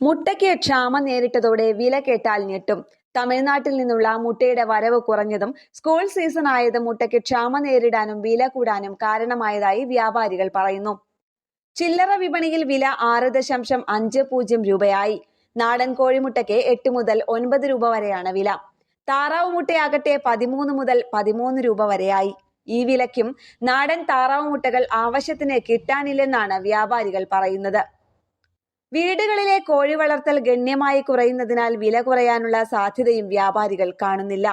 മുട്ടയ്ക്ക് ക്ഷാമം നേരിട്ടതോടെ വില കേട്ടാൽ ഞെട്ടും. തമിഴ്നാട്ടിൽ നിന്നുള്ള മുട്ടയുടെ വരവ് കുറഞ്ഞതും സ്കൂൾ സീസൺ ആയതും മുട്ടയ്ക്ക് ക്ഷാമം നേരിടാനും വില കൂടാനും കാരണമായതായി വ്യാപാരികൾ പറയുന്നു. ചില്ലറ വിപണിയിൽ വില ആറ് ദശാംശം അഞ്ച് പൂജ്യം രൂപയായി. നാടൻ കോഴിമുട്ടയ്ക്ക് എട്ട് മുതൽ ഒൻപത് രൂപ വരെയാണ് വില. താറാവ് മുട്ടയാകട്ടെ പതിമൂന്ന് മുതൽ പതിമൂന്ന് രൂപ വരെയായി. ഈ വിലയ്ക്കും നാടൻ താറാവ് മുട്ടകൾ ആവശ്യത്തിന് കിട്ടാനില്ലെന്നാണ് വ്യാപാരികൾ പറയുന്നത്. വീടുകളിലെ കോഴി വളർത്തൽ ഗണ്യമായി കുറയുന്നതിനാൽ വില കുറയാനുള്ള സാധ്യതയും വ്യാപാരികൾ കാണുന്നില്ല.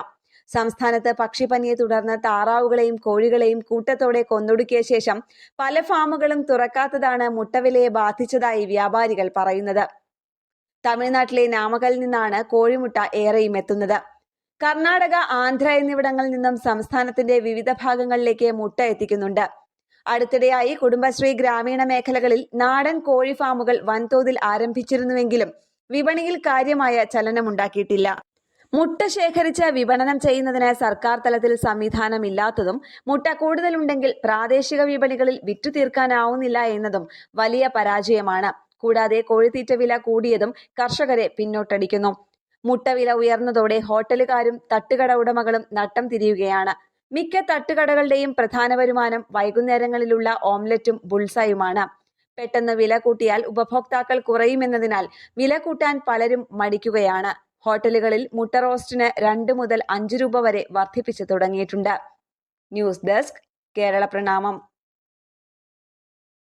സംസ്ഥാനത്ത് പക്ഷിപ്പനിയെ തുടർന്ന് താറാവുകളെയും കോഴികളെയും കൂട്ടത്തോടെ കൊന്നൊടുക്കിയ ശേഷം പല ഫാമുകളും തുറക്കാത്തതാണ് മുട്ടവിലയെ ബാധിച്ചതായി വ്യാപാരികൾ പറയുന്നത്. തമിഴ്നാട്ടിലെ നാമകലിൽ നിന്നാണ് കോഴിമുട്ട ഏറെയും എത്തുന്നത്. കർണാടക ആന്ധ്ര എന്നിവിടങ്ങളിൽ നിന്നും സംസ്ഥാനത്തിന്റെ വിവിധ ഭാഗങ്ങളിലേക്ക് മുട്ട എത്തിക്കുന്നുണ്ട്. അടുത്തിടെയായി കുടുംബശ്രീ ഗ്രാമീണ മേഖലകളിൽ നാടൻ കോഴി ഫാമുകൾ വൻതോതിൽ ആരംഭിച്ചിരുന്നുവെങ്കിലും വിപണിയിൽ കാര്യമായ ചലനമുണ്ടാക്കിയിട്ടില്ല മുട്ട ശേഖരിച്ച് വിപണനം ചെയ്യുന്നതിന് സർക്കാർ തലത്തിൽ സംവിധാനമില്ലാത്തതും മുട്ട കൂടുതലുണ്ടെങ്കിൽ പ്രാദേശിക വിപണികളിൽ വിറ്റു തീർക്കാനാവുന്നില്ല എന്നതും വലിയ പരാജയമാണ്. കൂടാതെ കോഴിത്തീറ്റ വില കൂടിയതും കർഷകരെ പിന്നോട്ടടിക്കുന്നു. മുട്ട വില ഉയർന്നതോടെ ഹോട്ടലുകാരും തട്ടുകട ഉടമകളും നട്ടം തിരിയുകയാണ്. മിക്ക തട്ടുകടകളുടെയും പ്രധാന വരുമാനം വൈകുന്നേരങ്ങളിലുള്ള ഓംലറ്റും ബുൾസായുമാണ്. പെട്ടെന്ന് വില കൂട്ടിയാൽ ഉപഭോക്താക്കൾ കുറയുമെന്നതിനാൽ വില കൂട്ടാൻ പലരും മടിക്കുകയാണ്. ഹോട്ടലുകളിൽ മുട്ട റോസ്റ്റിന് രണ്ട് മുതൽ അഞ്ച് രൂപ വരെ വർദ്ധിപ്പിച്ചു തുടങ്ങിയിട്ടുണ്ട്. ന്യൂസ് ഡെസ്ക് കേരള പ്രണാമം.